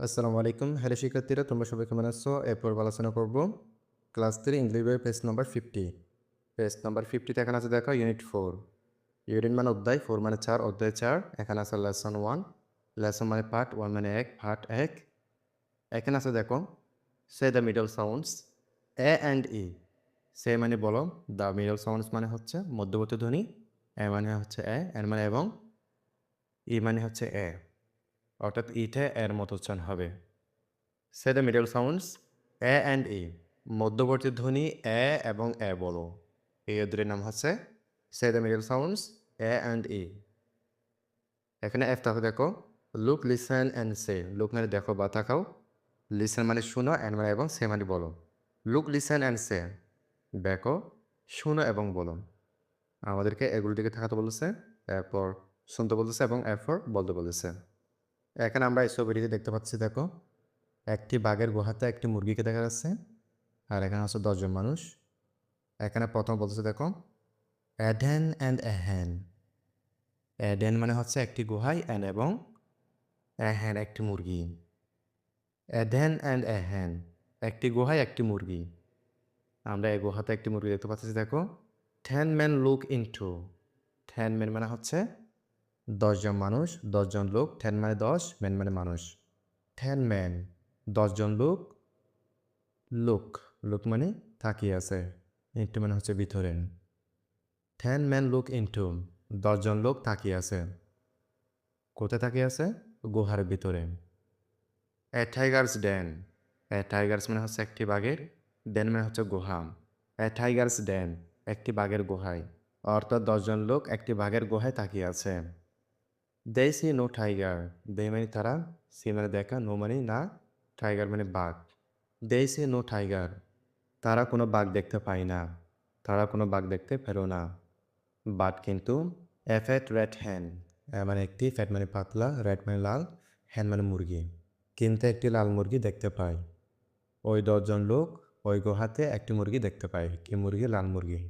আসসালামু আলাইকুম। হ্যালো শিক্ষার্থীরা, তোমরা সবাই কেমন আছো? এরপর আলোচনা করব। ক্লাস থ্রি ইংলিশ বইয়ের page number fifty page number ফিফটিতে এখানে আছে দেখো ইউনিট ফোর ইউনিট মানে অধ্যায় ফোর মানে চার, অধ্যায় চার। এখানে আছে লেসন ওয়ান লেসন মানে পার্ট ওয়ান মানে এক পার্ট এক। এখানে আছে দেখো say the middle sounds a and e say মানে বলো দ্য মিডল সাউন্ডস মানে হচ্ছে মধ্যবর্তী ধ্বনি এ মানে হচ্ছে এ এন মানে এবং ই মানে হচ্ছে এ অর্থাৎ ইতে এর মতো উচ্চারণ হবে। Say the middle sounds a and e মধ্যবর্তী ধ্বনি, এ এবং এ বলো। এই অধ্যায়ের নাম হচ্ছে say the middle sounds a and e এখানে এফ তাকে দেখো look listen and say look মানে দেখো বা তাকাও লিসেন মানে শুনো অ্যান্ড মানে এবং সে মানে বলো। লুক লিসেন অ্যান্ড সে দেখো, শুনো এবং বলো। আমাদেরকে এগুলোর দিকে থাকাতে বলেছে, এরপর শুনতে বলেছে এবং এরপর বলতে বলেছে। এখানে আমরা এই ছবিটিতে দেখতে পাচ্ছি, দেখো। একটি বাঘের গুহাতে একটি মুরগিকে দেখা যাচ্ছে, আর এখানে আছে দশজন মানুষ। এখানে প্রথম বলতেছে, দেখো অ্যাডেন অ্যান্ড অ্যাহেন অ্যাডেন মানে হচ্ছে একটি গুহায় অ্যান্ড এবং অ্যাহেন একটি মুরগি। অ্যাডেন অ্যান্ড অ্যাহেন একটি গুহায় একটি মুরগি। আমরা এই গুহাতে একটি মুরগি দেখতে পাচ্ছি, দেখো। Ten man look into ten man মানে হচ্ছে দশজন মানুষ, দশজন লোক টেন মানে দশ, ম্যান মানে মানুষ। টেন ম্যান, দশজন লোক লোক লোক মানে তাকিয়ে আছে। ইন্টু মানে হচ্ছে ভিতরে টেন ম্যান, লুক, ইন্টু, দশজন লোক তাকিয়ে আছে। কোথায় তাকিয়ে আছে? গুহার ভিতরে। A tiger's den a tiger's মানে হচ্ছে একটি বাঘের ড্যান মানে হচ্ছে গুহা। এ টাইগার্স ড্যান একটি বাঘের গুহায়। অর্থাৎ দশজন লোক একটি বাঘের গুহায় তাকিয়ে আছে। They see no tiger they মানে তারা সি মানে দেখা নো মানে না টাইগার মানে বাঘ দে সি নো টাইগার তারা কোনো বাঘ দেখতে পায় না তারা কোনো বাঘ দেখতে পেল না বাট কিন্তু এ ফ্যাট রেড হ্যান মানে একটি ফ্যাট মানে পাতলা রেড মানে লাল হ্যান মানে মুরগি কিন্তু একটি লাল মুরগি দেখতে পায় ওই দশজন লোক ওই গুহাতে একটি মুরগি দেখতে পায় কি মুরগি লাল মুরগি